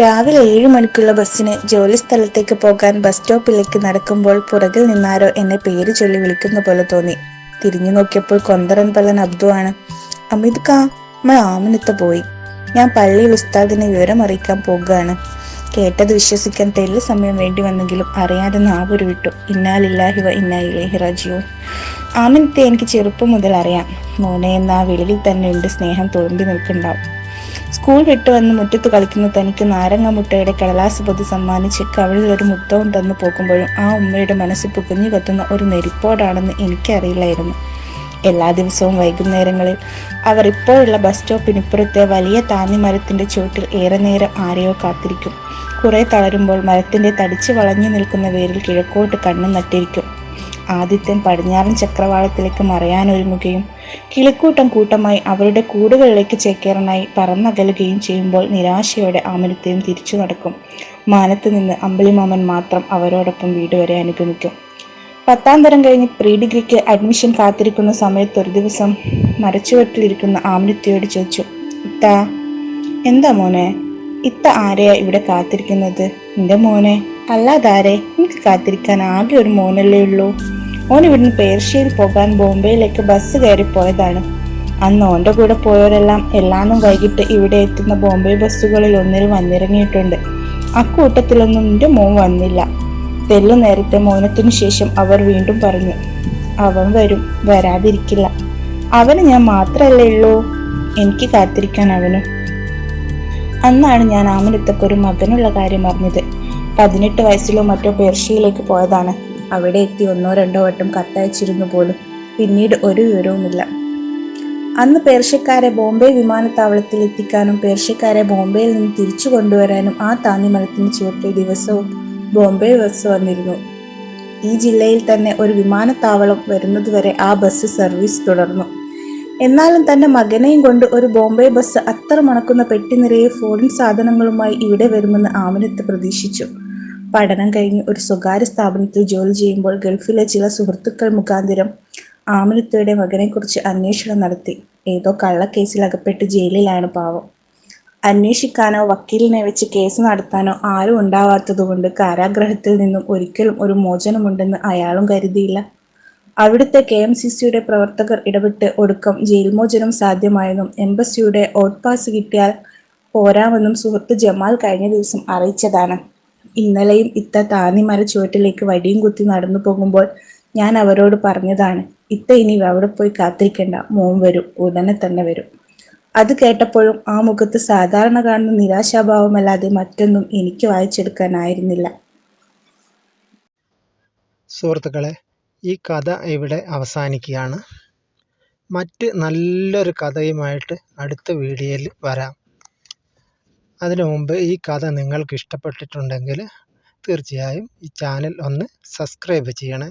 രാവിലെ ഏഴ് മണിക്കുള്ള ബസ്സിന് ജോലി സ്ഥലത്തേക്ക് പോകാൻ ബസ് സ്റ്റോപ്പിലേക്ക് നടക്കുമ്പോൾ പുറകിൽ നിന്നാരോ എന്നെ പേര് ചൊല്ലി വിളിക്കുന്ന പോലെ തോന്നി. തിരിഞ്ഞു നോക്കിയപ്പോൾ കൊന്തറൻ പല്ലൻ അബ്ദു ആണ്. അമിത് കാ നമ്മൾ ആമിനത്ത് പോയി. ഞാൻ പള്ളിയിൽ ഉസ്താദിനെ വിവരം അറിയിക്കാൻ പോകുകയാണ് കേട്ടത് വിശ്വസിക്കാൻ തെല്ല് സമയം വേണ്ടി വന്നെങ്കിലും അറിയാതെ നാവൊരു വിട്ടു. ഇന്നാലില്ലാഹി വ ഇന്നായിലേഹി റജിയോ ആമിനത്തെ എനിക്ക് ചെറുപ്പം മുതൽ അറിയാം. മോനെ എന്ന ആ വിളിയിൽ തന്നെ ഉണ്ട് സ്നേഹം തുളുമ്പി നിൽക്കുന്നുണ്ടാവും സ്കൂൾ വിട്ടു വന്ന് മുറ്റത്ത് കളിക്കുന്ന. തനിക്ക് നാരങ്ങ മുട്ടയുടെ കടലാസ് പൊതു സമ്മാനിച്ച് കവിളിൽ ഒരു മുത്തവും തന്നു പോകുമ്പോഴും ആ ഉമ്മയുടെ മനസ്സ് പുകഞ്ഞു കത്തുന്ന ഒരു നെരിപ്പോടാണെന്ന് എനിക്കറിയില്ലായിരുന്നു. എല്ലാ ദിവസവും വൈകുന്നേരങ്ങളിൽ അവർ ഇപ്പോഴുള്ള ബസ് സ്റ്റോപ്പിനിപ്പുറത്തെ വലിയ താന്നി മരത്തിന്റെ ചുവട്ടിൽ ഏറെ നേരം ആരെയോ കാത്തിരിക്കും. കുറെ തളരുമ്പോൾ മരത്തിന്റെ തടിച്ചു വളഞ്ഞു നിൽക്കുന്ന വേരിൽ കിഴക്കോട്ട് കണ്ണു നട്ടിരിക്കും. ആദിത്യൻ പടിഞ്ഞാറൻ ചക്രവാളത്തിലേക്ക് മറയാനൊരുങ്ങുകയും കിളിക്കൂട്ടം കൂട്ടമായി അവരുടെ കൂടുകളിലേക്ക് ചേക്കേറാനായി പറന്നകലുകയും ചെയ്യുമ്പോൾ നിരാശയോടെ ആമനത്തെയും തിരിച്ചു നടക്കും. മാനത്ത് നിന്ന് അമ്പലിമാമൻ മാത്രം അവരോടൊപ്പം വീട് വരെ അനുഗമിക്കും. പത്താം തരം കഴിഞ്ഞ് പ്രീ ഡിഗ്രിക്ക് അഡ്മിഷൻ കാത്തിരിക്കുന്ന സമയത്ത് ഒരു ദിവസം മരച്ചുവട്ടിലിരിക്കുന്ന ആമനത്തിയോട് ചോദിച്ചു ഇത്ത എന്താ മോനെ? ഇത്ത ആരെയാ ഇവിടെ കാത്തിരിക്കുന്നത്? എന്റെ മോനെ? അല്ലാതാരെ? എനിക്ക് കാത്തിരിക്കാൻ ആകെ ഒരു മോനല്ലേ ഉള്ളൂ. ഓൻ ഇവിടുന്ന് പേർഷ്യയിൽ പോകാൻ ബോംബെയിലേക്ക് ബസ് കയറി പോയതാണ്. അന്ന് ഓന്റെ കൂടെ പോയവരെല്ലാം എല്ലാന്നും വൈകിട്ട് ഇവിടെ എത്തുന്ന ബോംബെ ബസ്സുകളിൽ ഒന്നിൽ വന്നിറങ്ങിയിട്ടുണ്ട്. അക്കൂട്ടത്തിലൊന്നും എന്റെ മോൻ വന്നില്ല. തെല്ലു നേരത്തെ മൗനത്തിനു ശേഷം അവർ വീണ്ടും പറഞ്ഞു അവൻ വരും വരാതിരിക്കില്ല. അവന് ഞാൻ മാത്രല്ലേ ഉള്ളൂ. എനിക്ക് കാത്തിരിക്കാൻ അവനും. അന്നാണ് ഞാൻ ആമനത്തക്ക് മകനുള്ള കാര്യം അറിഞ്ഞത്. പതിനെട്ട് വയസ്സിലോ മറ്റോ പേർഷ്യയിലേക്ക് പോയതാണ്. അവിടെ എത്തി ഒന്നോ രണ്ടോ വട്ടം കത്തയച്ചിരുന്നു പോലും. പിന്നീട് ഒരു വിവരവുമില്ല. അന്ന് പേർഷ്യക്കാരെ ബോംബെ വിമാനത്താവളത്തിൽ എത്തിക്കാനും പേർഷ്യക്കാരെ ബോംബെയിൽ നിന്ന് തിരിച്ചു കൊണ്ടുവരാനും ആ താന്നിമരത്തിന് ചുവട്ടിൽ ദിവസവും ബോംബെ ബസ് വന്നിരുന്നു. ഈ ജില്ലയിൽ തന്നെ ഒരു വിമാനത്താവളം വരുന്നതുവരെ ആ ബസ് സർവീസ് തുടർന്നു. എന്നാലും തന്റെ മകനെയും കൊണ്ട് ഒരു ബോംബെ ബസ് അത്ര മണക്കുന്ന പെട്ടി നിറയെ ഫോറിൻ സാധനങ്ങളുമായി ഇവിടെ വരുമെന്ന് ആമിനത്ത് പ്രതീക്ഷിച്ചു. പഠനം കഴിഞ്ഞ് ഒരു സ്വകാര്യ സ്ഥാപനത്തിൽ ജോലി ചെയ്യുമ്പോൾ ഗൾഫിലെ ചില സുഹൃത്തുക്കൾ മുഖാന്തരം ആമിനത്തയുടെ മകനെക്കുറിച്ച് അന്വേഷണം നടത്തി. ഏതോ കള്ളക്കേസിൽ അകപ്പെട്ട് ജയിലിലാണ് പാവം. അന്വേഷിക്കാനോ വക്കീലിനെ വെച്ച് കേസ് നടത്താനോ ആരും ഉണ്ടാവാത്തതുകൊണ്ട് കാരാഗ്രഹത്തിൽ നിന്നും ഒരിക്കലും ഒരു മോചനമുണ്ടെന്ന് അയാളും കരുതിയില്ല. അവിടുത്തെ കെ എം സി സിയുടെ പ്രവർത്തകർ ഇടപെട്ട് ഒടുക്കം ജയിൽമോചനം സാധ്യമായെന്നും എംബസിയുടെ ഔട്ട് പാസ് കിട്ടിയാൽ പോരാമെന്നും സുഹൃത്ത് ജമാൽ കഴിഞ്ഞ ദിവസം അറിയിച്ചതാണ്. ഇന്നലെയും ഇത്ത താന്നിമര ചുവട്ടിലേക്ക് വടിയും കുത്തി നടന്നു പോകുമ്പോൾ ഞാൻ അവരോട് പറഞ്ഞതാണ് ഇത്ത ഇനി അവിടെ പോയി കാത്തിരിക്കേണ്ട മോൻ വരും ഉടനെ തന്നെ വരും. അത് കേട്ടപ്പോഴും ആ മുഖത്ത് സാധാരണ കാണുന്ന നിരാശാഭാവമല്ലാതെ മറ്റൊന്നും എനിക്ക് വായിച്ചെടുക്കാനായിരുന്നില്ല. സുഹൃത്തുക്കളെ ഈ കഥ ഇവിടെ അവസാനിക്കുകയാണ്. മറ്റ് നല്ലൊരു കഥയുമായിട്ട് അടുത്ത വീഡിയോയിൽ വരാം. അതിനു മുമ്പ് ഈ കഥ നിങ്ങൾക്ക് ഇഷ്ടപ്പെട്ടിട്ടുണ്ടെങ്കിൽ തീർച്ചയായും ഈ ചാനൽ ഒന്ന് സബ്സ്ക്രൈബ് ചെയ്യണേ.